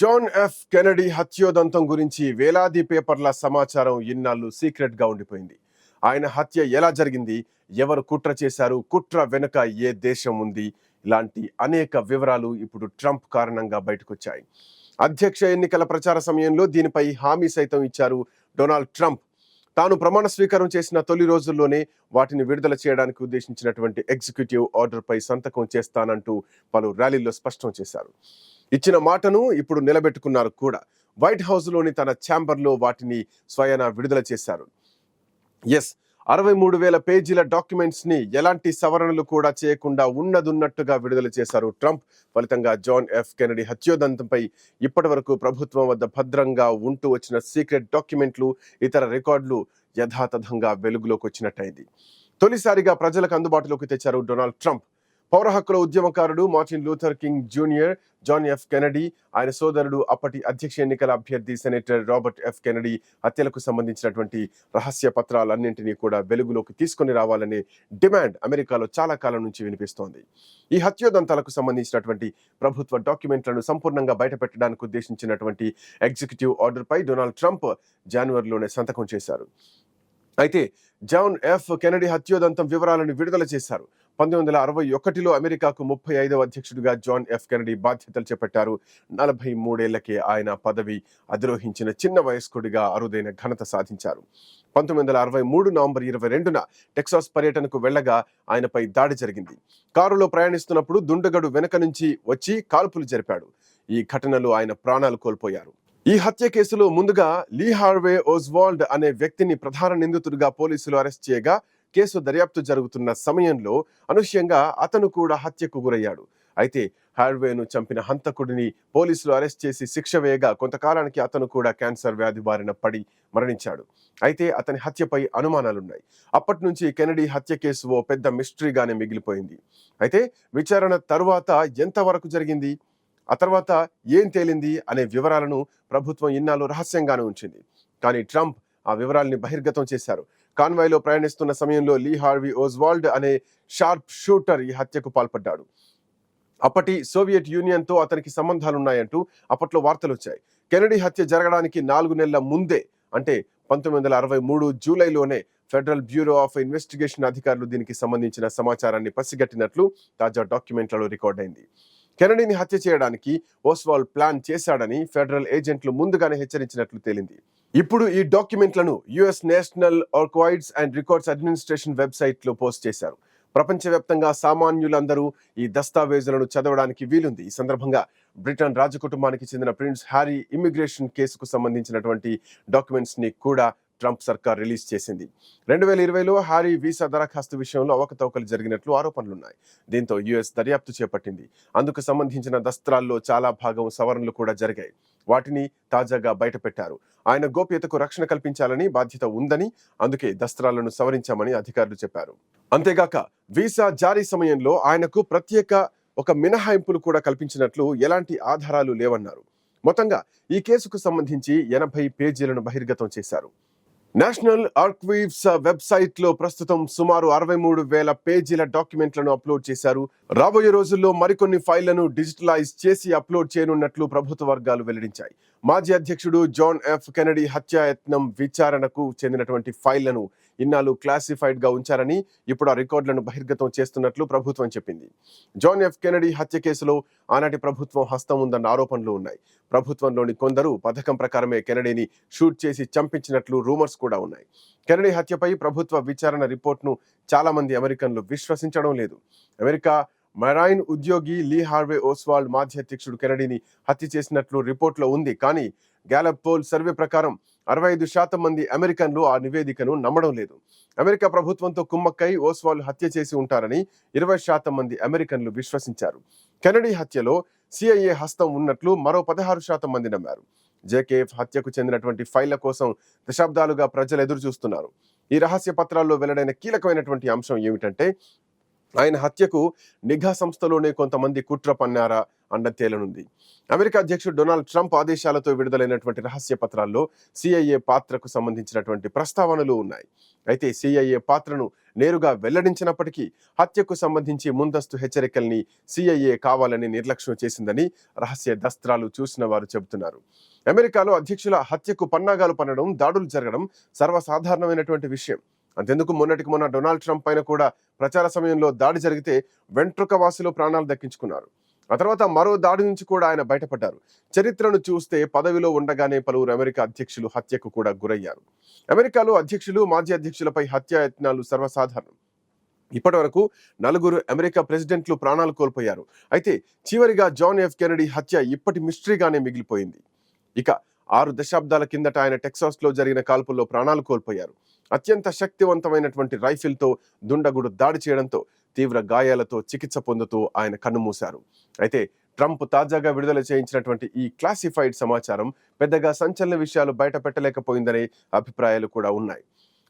John F Kennedy హత్యోదంతం గురించి వేలాది పేపర్ల సమాచారం ఇన్నాళ్ళు సీక్రెట్గా ఉండిపోయింది. ఆయన హత్య ఎలా జరిగింది? ఎవరు కుట్ర చేశారు? కుట్ర వెనుక ఏ దేశం ఉంది? ఇలాంటి అనేక వివరాలు ఇప్పుడు ట్రంప్ కారణంగా బయటకొచ్చాయి. అధ్యక్ష ఎన్నికల ప్రచార సమయంలో దీనిపై హామీ సైతం ఇచ్చారు డొనాల్డ్ ట్రంప్. తాను ప్రమాణ స్వీకారం చేసిన తొలి రోజుల్లోనే వాటిని విడుదల చేయడానికి ఉద్దేశించినటువంటి ఎగ్జిక్యూటివ్ ఆర్డర్పై సంతకం చేస్తానంటూ పలు ర్యాలీల్లో స్పష్టం చేశారు. ఇచ్చిన మాటను ఇప్పుడు నిలబెట్టుకున్నారు కూడా. వైట్ హౌస్లోని తన ఛాంబర్లో వాటిని స్వయాన విడుదల చేశారు. ఎస్ అరవై మూడు వేల పేజీల డాక్యుమెంట్స్ని ఎలాంటి సవరణలు కూడా చేయకుండా ఉన్నదున్నట్టుగా విడుదల చేశారు ట్రంప్. ఫలితంగా జాన్ ఎఫ్ కెనడీ హత్యోదంతంపై ఇప్పటి వరకు ప్రభుత్వం వద్ద భద్రంగా ఉంటూ వచ్చిన సీక్రెట్ డాక్యుమెంట్లు ఇతర రికార్డులు యథాతథంగా వెలుగులోకి వచ్చినట్టయింది. తొలిసారిగా ప్రజలకు అందుబాటులోకి తెచ్చారు డొనాల్డ్ ట్రంప్. పౌర హక్కుల ఉద్యమకారుడు Martin Luther King Junior John F Kennedy ఆయన సోదరుడు అప్పటి అధ్యక్ష ఎన్నికల అభ్యర్థి సెనేటర్ రాబర్ట్ ఎఫ్ కెనడీ హత్యలకు సంబంధించినటువంటి రహస్య పత్రాలన్నింటినీ కూడా వెలుగులోకి తీసుకొని రావాలనే డిమాండ్ అమెరికాలో చాలా కాలం నుంచి వినిపిస్తోంది. ఈ హత్యోదంతాలకు సంబంధించినటువంటి ప్రభుత్వ డాక్యుమెంట్లను సంపూర్ణంగా బయటపెట్టడానికి ఉద్దేశించినటువంటి ఎగ్జిక్యూటివ్ ఆర్డర్పై డొనాల్డ్ ట్రంప్ జనవరిలోనే సంతకం చేశారు. అయితే జాన్ ఎఫ్ కెనడీ హత్యోదంతం వివరాలను విడుదల చేశారు. పంతొమ్మిది వందల అరవై ఒకటిలో అమెరికాకు ముప్పై ఐదవ అధ్యక్షుడిగా జాన్ ఎఫ్ కెనడీ బాధ్యతలు చేపట్టారు. నలభై మూడేళ్ళకే ఆయన పదవి అధిరోహించిన చిన్న వయస్కుడిగా అరుదైన ఘనత సాధించారు. పంతొమ్మిది వందల అరవై మూడు నవంబర్ ఇరవై రెండున టెక్సాస్ పర్యటనకు వెళ్ళగా ఆయనపై దాడి జరిగింది. కారులో ప్రయాణిస్తున్నప్పుడు దుండగడు వెనక నుంచి వచ్చి కాల్పులు జరిపాడు. ఈ ఘటనలో ఆయన ప్రాణాలు కోల్పోయారు. ఈ హత్య కేసులో ముందుగా లీ హార్వే ఓజ్వాల్డ్ అనే వ్యక్తిని ప్రధాన నిందితుడిగా పోలీసులు అరెస్ట్ చేయగా కేసు దర్యాప్తు జరుగుతున్న సమయంలో అనుష్యంగా అతను కూడా హత్యకు గురయ్యాడు. అయితే హార్వేను చంపిన హంతకుడిని పోలీసులు అరెస్ట్ చేసి శిక్ష వేయగా కొంతకాలానికి అతను కూడా క్యాన్సర్ వ్యాధి బారిన పడి మరణించాడు. అయితే అతని హత్యపై అనుమానాలున్నాయి. అప్పటి నుంచి కెనడీ హత్య కేసు ఓ పెద్ద మిస్టరీగానే మిగిలిపోయింది. అయితే విచారణ తరువాత ఎంతవరకు జరిగింది? ఆ తర్వాత ఏం తేలింది? అనే వివరాలను ప్రభుత్వం ఇన్నాళ్ళు రహస్యంగానే ఉంచింది. కానీ ట్రంప్ ఆ వివరాల్ని బహిర్గతం చేశారు. కాన్వాయ్లో ప్రయాణిస్తున్న సమయంలో లీ హార్వీ ఓజ్వాల్డ్ అనే షార్ప్ షూటర్ ఈ హత్యకు పాల్పడ్డాడు. అప్పటి సోవియట్ యూనియన్తో అతనికి సంబంధాలున్నాయంటూ అప్పట్లో వార్తలు వచ్చాయి. కెనడీ హత్య జరగడానికి నాలుగు నెలల ముందే అంటే పంతొమ్మిది వందల అరవై మూడు జూలైలోనే ఫెడరల్ బ్యూరో ఆఫ్ ఇన్వెస్టిగేషన్ అధికారులు దీనికి సంబంధించిన సమాచారాన్ని పసిగట్టినట్లు తాజా డాక్యుమెంట్లలో రికార్డ్ అయింది. కెనడీని హత్య చేయడానికి ఓస్వాల్ ప్లాన్ చేశాడని ఫెడరల్ ఏజెంట్లు ముందుగానే హెచ్చరించినట్లు తేలింది. ఇప్పుడు ఈ డాక్యుమెంట్లను US national archives and records administration వెబ్సైట్లో పోస్ట్ చేశారు. ప్రపంచవ్యాప్తంగా సామాన్యులందరూ ఈ దస్తావేజులను చదవడానికి వీలుంది. ఈ సందర్భంగా బ్రిటన్ రాజకుటుంబానికి చెందిన ప్రిన్స్ హ్యారీ ఇమ్మిగ్రేషన్ కేసుకు సంబంధించినటువంటి డాక్యుమెంట్స్ని కూడా ట్రంప్ సర్కార్ రిలీజ్ చేసింది. రెండు వేల ఇరవైలో హారీ వీసా దరఖాస్తు విషయంలో అవకతవకలు జరిగినట్లు ఆరోపణలున్నాయి. దీంతో యుఎస్ దర్యాప్తు చేపట్టింది. అందుకు సంబంధించిన దస్త్రాల్లో చాలా భాగం సవరణలు కూడా జరిగాయి. వాటిని తాజాగా బయటపెట్టారు. ఆయన గోప్యతకు రక్షణ కల్పించాలని బాధ్యత ఉందని అందుకే దస్త్రాలను సవరించామని అధికారులు చెప్పారు. అంతేగాక వీసా జారీ సమయంలో ఆయనకు ప్రత్యేక ఒక మినహాయింపులు కూడా కల్పించినట్లు ఎలాంటి ఆధారాలు లేవన్నారు. మొత్తంగా ఈ కేసుకు సంబంధించి ఎనభై పేజీలను బహిర్గతం చేశారు. నేషనల్ ఆర్కైవ్స్ వెబ్సైట్లో ప్రస్తుతం సుమారు అరవై మూడు వేల పేజీల డాక్యుమెంట్లను అప్లోడ్ చేశారు. రాబోయే రోజుల్లో మరికొన్ని ఫైళ్ళను డిజిటలైజ్ చేసి అప్లోడ్ చేయనున్నట్లు ప్రభుత్వ వర్గాలు వెల్లడించాయి. మాజీ అధ్యక్షుడు జాన్ ఎఫ్ కెనడీ హత్యాయత్నం విచారణకు చెందినటువంటి ఫైళ్ళను ఇన్నాళ్ళు క్లాసిఫైడ్గా ఉంచారని ఇప్పుడు ఆ రికార్డులను బహిర్గతం చేస్తున్నట్లు ప్రభుత్వం చెప్పింది. జాన్ ఎఫ్ కెనడీ హత్య కేసులో ఆనాటి ప్రభుత్వం హస్తం ఉందన్న ఆరోపణలు ఉన్నాయి. ప్రభుత్వంలోని కొందరు పథకం ప్రకారమే కెనడీని షూట్ చేసి చంపించినట్లు రూమర్స్ కూడా ఉన్నాయి. కెనడీ హత్యపై ప్రభుత్వ విచారణ రిపోర్ట్ను చాలా మంది అమెరికన్లు విశ్వసించడం లేదు. అమెరికా మెరైన్ ఉద్యోగి లీ హార్వే ఓస్వాల్డ్ మాజీ అధ్యక్షుడు కెనడీని హత్య చేసినట్లు రిపోర్ట్లో ఉంది. కానీ గ్యాలప్ పోల్ సర్వే ప్రకారం అరవై ఐదు శాతం మంది అమెరికన్లు ఆ నివేదికను నమ్మడం లేదు. అమెరికా ప్రభుత్వంతో కుమ్మక్కై ఓస్వాల్ హత్య చేసి ఉంటారని ఇరవై శాతం మంది అమెరికన్లు విశ్వసించారు. కెనడీ హత్యలో సిఐఏ హస్తం ఉన్నట్లు మరో పదహారు శాతం మంది నమ్మారు. జేకేఎఫ్ హత్యకు చెందినటువంటి ఫైళ్ళ కోసం దశాబ్దాలుగా ప్రజలు ఎదురు చూస్తున్నారు ఈ రహస్య పత్రాల్లో వెల్లడైన కీలకమైనటువంటి అంశం ఏమిటంటే ఆయన హత్యకు నిఘా సంస్థలోనే కొంతమంది కుట్ర పన్నారా అన్న తేలనుంది. అమెరికా అధ్యక్షుడు డొనాల్డ్ ట్రంప్ ఆదేశాలతో విడుదలైనటువంటి రహస్య పత్రాల్లో సిఐఏ పాత్రకు సంబంధించినటువంటి ప్రస్తావనలు ఉన్నాయి. అయితే సిఐఏ పాత్రను నేరుగా వెల్లడించినప్పటికీ హత్యకు సంబంధించి ముందస్తు హెచ్చరికల్ని సిఐఏ కావాలని నిర్లక్ష్యం చేసిందని రహస్య దస్త్రాలు చూసిన వారు చెబుతున్నారు. అమెరికాలో అధ్యక్షుల హత్యకు పన్నాగాలు పన్నడం దాడులు జరగడం సర్వసాధారణమైనటువంటి విషయం. అంతెందుకు మొన్నటికి మొన్న డొనాల్డ్ ట్రంప్ పైన కూడా ప్రచార సమయంలో దాడి జరిగితే వెంట్రుక వాసులు ప్రాణాలు దక్కించుకున్నారు. ఆ తర్వాత మరో దాడి నుంచి కూడా ఆయన బయటపడ్డారు. చరిత్రను చూస్తే పదవిలో ఉండగానే పలువురు అమెరికా అధ్యక్షులు హత్యకు కూడా గురయ్యారు. అమెరికాలో అధ్యక్షులు మాజీ అధ్యక్షులపై హత్యాయత్నాలు సర్వసాధారణం. ఇప్పటి వరకు నలుగురు అమెరికా ప్రెసిడెంట్లు ప్రాణాలు కోల్పోయారు. అయితే చివరిగా జాన్ ఎఫ్ కెనడీ హత్య ఇప్పటి మిస్టరీగానే మిగిలిపోయింది. ఇక ఆరు దశాబ్దాల కిందట ఆయన టెక్సాస్లో జరిగిన కాల్పుల్లో ప్రాణాలు కోల్పోయారు. అత్యంత శక్తివంతమైనటువంటి రైఫిల్తో దుండగుడు దాడి చేయడంతో తీవ్ర గాయాలతో చికిత్స పొందుతూ ఆయన కన్నుమూశారు. అయితే ట్రంప్ తాజాగా విడుదల చేయించినటువంటి ఈ క్లాసిఫైడ్ సమాచారం పెద్దగా సంచలన విషయాలు బయట పెట్టలేకపోయిందనే అభిప్రాయాలు కూడా ఉన్నాయి.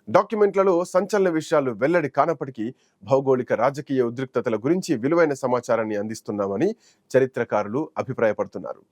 డాక్యుమెంట్లలో సంచలన విషయాలు వెల్లడి కానప్పటికీ భౌగోళిక రాజకీయ ఉద్రిక్తతల గురించి విలువైన సమాచారాన్ని అందిస్తున్నామని చరిత్రకారులు అభిప్రాయపడుతున్నారు.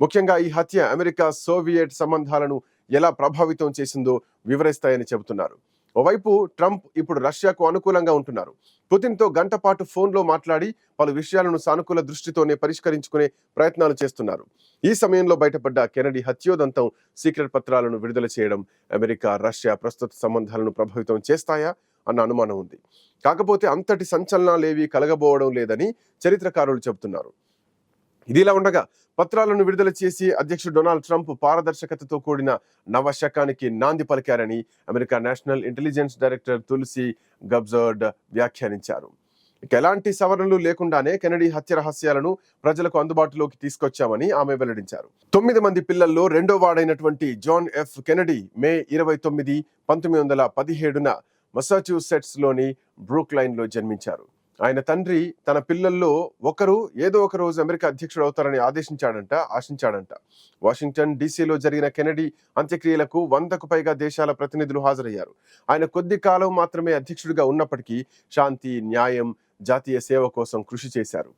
ముఖ్యంగా ఈ హత్య అమెరికా సోవియట్ సంబంధాలను ఎలా ప్రభావితం చేసిందో వివరిస్తాయని చెబుతున్నారు. ఓవైపు ట్రంప్ ఇప్పుడు రష్యాకు అనుకూలంగా ఉంటున్నారు. పుతిన్తో గంట పాటు ఫోన్లో మాట్లాడి పలు విషయాలను సానుకూల దృష్టితోనే పరిష్కరించుకునే ప్రయత్నాలు చేస్తున్నారు. ఈ సమయంలో బయటపడ్డ కెనడీ హత్యోదంతం సీక్రెట్ పత్రాలను విడుదల చేయడం అమెరికా రష్యా ప్రస్తుత సంబంధాలను ప్రభావితం చేస్తాయా అన్న అనుమానం ఉంది. కాకపోతే అంతటి సంచలనాలేవీ కలగబోవడం లేదని చరిత్రకారులు చెబుతున్నారు. ఇదిలా ఉండగా పత్రాలను విడుదల చేసి అధ్యక్షుడు డొనాల్డ్ ట్రంప్ పారదర్శకతతో కూడిన నవ శకానికి నాంది పలికారని America national intelligence director Tulsi Gabbard వ్యాఖ్యానించారు. ఇక ఎలాంటి సవరణలు లేకుండానే కెనడీ హత్య రహస్యాలను ప్రజలకు అందుబాటులోకి తీసుకొచ్చామని ఆమె వెల్లడించారు. తొమ్మిది మంది పిల్లల్లో రెండో వాడైనటువంటి జాన్ ఎఫ్ కెనడీ మే ఇరవై తొమ్మిది పంతొమ్మిది వందల పదిహేడున మసాచ్యూసెట్స్లోని లో జన్మించారు. ఆయన తండ్రి తన పిల్లల్లో ఒకరు ఏదో ఒక రోజు అమెరికా అధ్యక్షుడు అవుతారని ఆదేశించాడంట ఆశించాడంట. వాషింగ్టన్ డీసీలో జరిగిన కెనడీ అంత్యక్రియలకు వందకు పైగా దేశాల ప్రతినిధులు హాజరయ్యారు. ఆయన కొద్ది కాలం మాత్రమే అధ్యక్షుడిగా ఉన్నప్పటికీ శాంతి న్యాయం జాతీయ సేవ కోసం కృషి చేశారు.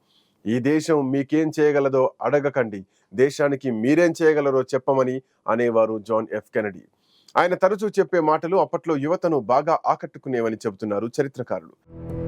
ఈ దేశం మీకేం చేయగలదో అడగకండి. దేశానికి మీరేం చేయగలరో చెప్పమని అనేవారు జాన్ ఎఫ్ కెనడీ. ఆయన తరచూ చెప్పే మాటలు అప్పట్లో యువతను బాగా ఆకట్టుకునేవని చెబుతున్నారు చరిత్రకారులు.